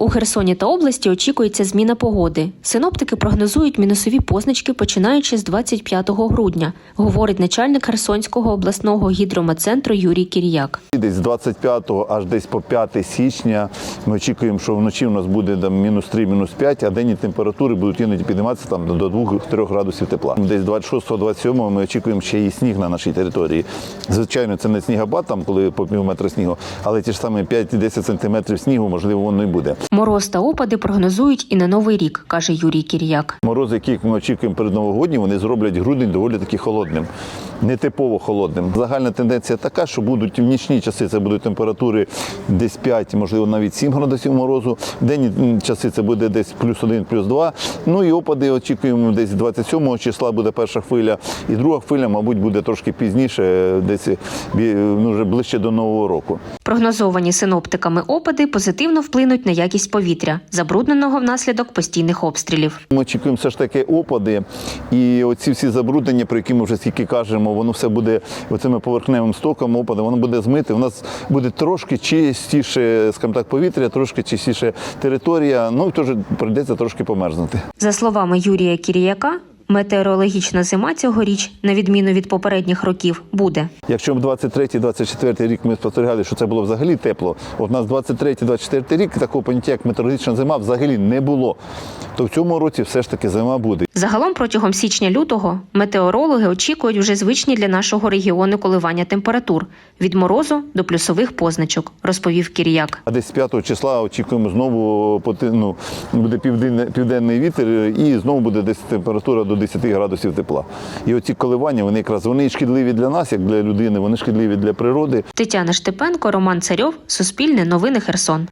У Херсоні та області очікується зміна погоди. Синоптики прогнозують мінусові позначки починаючи з 25 грудня, говорить начальник Херсонського обласного гідрометцентру Юрій Кір'як. Десь з 25 аж десь по 5 січня ми очікуємо, що вночі у нас буде там мінус 3, мінус 5, а денні температури будуть іноді підніматися там до 2-3 градусів тепла. Десь 26-27 ми очікуємо ще і сніг на нашій території. Звичайно, це не снігопад, там коли по пів метра снігу, але ті ж самі 5-10 сантиметрів снігу, можливо, воно і буде. Мороз та опади прогнозують і на новий рік, каже Юрій Кір'як. Морози, які ми очікуємо перед Новогодні, вони зроблять грудень доволі таки холодним, нетипово холодним. Загальна тенденція така, що будуть в нічні часи це будуть температури десь 5, можливо, навіть 7 градусів морозу. В денні часи це буде десь плюс 1, плюс 2. Ну і опади очікуємо десь 27 числа буде перша хвиля, і друга хвиля, мабуть, буде трошки пізніше, десь ну, вже ближче до Нового року. Прогнозовані синоптиками опади позитивно вплинуть на якість повітря, забрудненого внаслідок постійних обстрілів. Ми очікуємо все ж таки опади, і оці всі забруднення, про які ми вже стільки кажемо, воно все буде оцими поверхневим стоком, опади, воно буде змити. У нас буде трошки чистіше, скажімо так, повітря, трошки чистіше територія. Ну і теж прийдеться трошки померзнути. За словами Юрія Кір'яка, метеорологічна зима цьогоріч, на відміну від попередніх років, буде. Якщо в 23-24 рік ми спостерігали, що це було взагалі тепло, от у нас 23-24 рік такого поняття, як метеорологічна зима, взагалі не було. То в цьому році все ж таки зима буде. Загалом протягом січня-лютого метеорологи очікують вже звичні для нашого регіону коливання температур від морозу до плюсових позначок, розповів Кір'як. А десь з 5 числа очікуємо знову ну, буде південний вітер і знову буде десь температура до 10 градусів тепла. І оці коливання, вони якраз вони шкідливі для нас, як для людини, вони шкідливі для природи. Тетяна Штепенко, Роман Царьов, Суспільне новини Херсон.